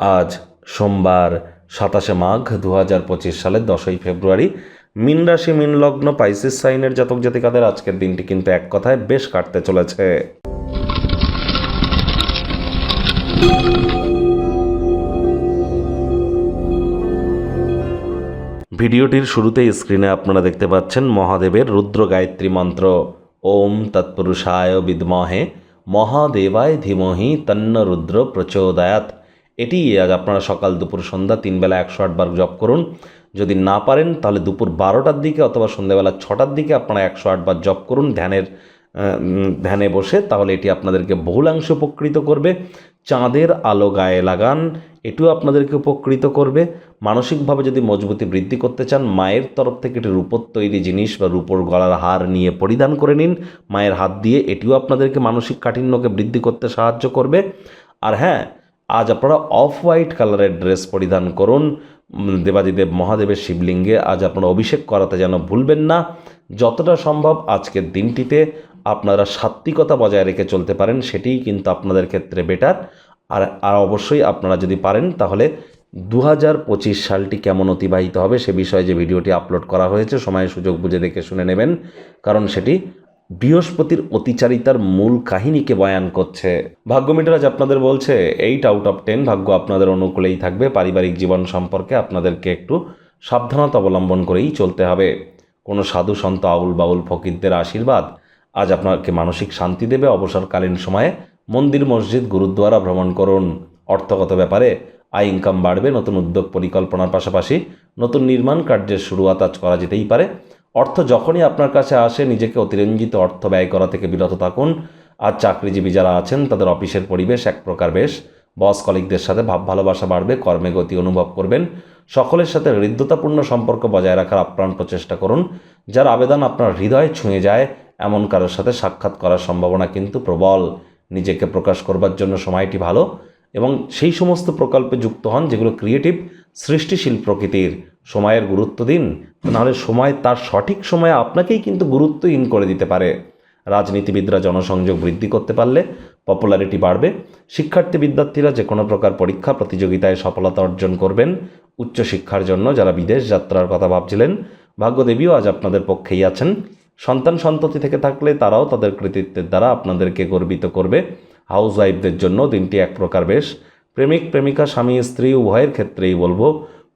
আজ সোমবার সাতাশে মাঘ দু হাজার পঁচিশ সালের দশই ফেব্রুয়ারি। মিন রাশি, মিন লগ্ন, পাইসিস সাইনের জাতক জাতিকাদের আজকের দিনটি কিন্তু এক কথায় বেশ কাটতে চলেছে। ভিডিওটির শুরুতেই স্ক্রিনে আপনারা দেখতে পাচ্ছেন মহাদেবের রুদ্র গায়ত্রী মন্ত্র। ওম তৎপুরুষায় বিদ্মহে। মহাদেবায় ধীমহি তন্ন রুদ্র প্রচোদয়াত এটি আজ আপনারা সকাল দুপুর সন্ধ্যা তিন বেলা একশো আটবার জপ করুন। যদি না পারেন, তাহলে দুপুর বারোটার দিকে অথবা সন্ধ্যাবেলা ছটার দিকে আপনারা একশো আটবার জপ করুন ধ্যানের ধ্যানে বসে। তাহলে এটি আপনাদেরকে বহুলাংশ উপকৃত করবে। চাঁদের আলো গায়ে লাগান, এটিও আপনাদেরকে উপকৃত করবে। মানসিকভাবে যদি মজবুতি বৃদ্ধি করতে চান, মায়ের তরফ থেকে একটি রূপোর তৈরি জিনিস বা রূপোর গলার হার নিয়ে পরিধান করে নিন। মায়ের হাত দিয়ে এটিও আপনাদেরকে মানসিক কাঠিন্যকে বৃদ্ধি করতে সাহায্য করবে। আর হ্যাঁ আজ আপনারা অফ হোয়াইট কালারের ড্রেস পরিধান করুন। দেবাদিদেব মহাদেবের শিবলিঙ্গে আজ আপনারা অভিষেক করাতে যেন ভুলবেন না। যতটা সম্ভব আজকের দিনটিতে আপনারা সাত্বিকতা বজায় রেখে চলতে পারেন, সেটিই কিন্তু আপনাদের ক্ষেত্রে বেটার। আর আর অবশ্যই আপনারা যদি পারেন, তাহলে দু হাজার পঁচিশ সালটি কেমন অতিবাহিত হবে সে বিষয়ে যে ভিডিওটি আপলোড করা হয়েছে, সময় সুযোগ বুঝে দেখে শুনে নেবেন। কারণ সেটি বৃহস্পতির অতিচারিতার মূল কাহিনীকে বয়ান করছে। ভাগ্য মিটার, আজ আপনাদের বলছে এইট আউট অফ টেন ভাগ্য আপনাদের অনুকূলেই থাকবে। পারিবারিক জীবন সম্পর্কে আপনাদেরকে একটু সাবধানতা অবলম্বন করেই চলতে হবে। কোনো সাধু সন্ত, আউল বাউল ফকিরদের আশীর্বাদ আজ আপনাকে মানসিক শান্তি দেবে। অবসরকালীন সময়ে মন্দির, মসজিদ, গুরুদ্বারা ভ্রমণ করুন। অর্থগত ব্যাপারে আয় ইনকাম বাড়বে। নতুন উদ্যোগ পরিকল্পনার পাশাপাশি নতুন নির্মাণ কার্যের শুরুয়াত আজ করা যেতেই পারে। অর্থ যখনই আপনার কাছে আসে, নিজেকে অতিরঞ্জিত অর্থ ব্যয় করা থেকে বিরত থাকুন। আর চাকরিজীবী যারা আছেন, তাদের অফিসের পরিবেশ এক প্রকার বেশ। বস কলিকদের সাথে ভাব ভালোবাসা বাড়বে, কর্মে গতি অনুভব করবেন। সকলের সাথে হৃদ্যতাপূর্ণ সম্পর্ক বজায় রাখার আপ্রাণ প্রচেষ্টা করুন। যার আবেদন আপনার হৃদয় ছুঁয়ে যায়, এমন কারোর সাথে সাক্ষাৎ করার সম্ভাবনা কিন্তু প্রবল। নিজেকে প্রকাশ করবার জন্য সময়টি ভালো। এবং সেই সমস্ত প্রকল্পে যুক্ত হন, যেগুলো ক্রিয়েটিভ সৃষ্টিশীল প্রকৃতির। সময়ের গুরুত্ব দিন, নাহলে সময় তার সঠিক সময়ে আপনাকেই কিন্তু গুরুত্বহীন করে দিতে পারে। রাজনীতিবিদরা জনসংযোগ বৃদ্ধি করতে পারলে পপুলারিটি বাড়বে শিক্ষার্থী বিদ্যার্থীরা যে কোনো প্রকার পরীক্ষা প্রতিযোগিতায় সফলতা অর্জন করবেন। উচ্চশিক্ষার জন্য যারা বিদেশ যাত্রার কথা ভাবছিলেন, ভাগ্যদেবীও আজ আপনাদের পক্ষেই আছেন। সন্তান সন্ততি থেকে থাকলে তারাও তাদের কৃতিত্বের দ্বারা আপনাদেরকে গর্বিত করবে। হাউস ওয়াইফদের জন্য দিনটি এক প্রকার বেশ। প্রেমিক প্রেমিকা স্বামী স্ত্রী উভয়ের ক্ষেত্রেই বলব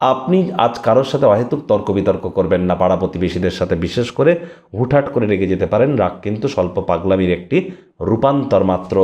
আপনি আজ কারোর সাথে অহেতুক তর্ক বিতর্ক করবেন না। পাড়া প্রতিবেশীদের সাথে বিশেষ করে হুটহাট করে রেগে যেতে পারেন। রাগ কিন্তু স্বল্প পাগলামির একটি রূপান্তর মাত্র।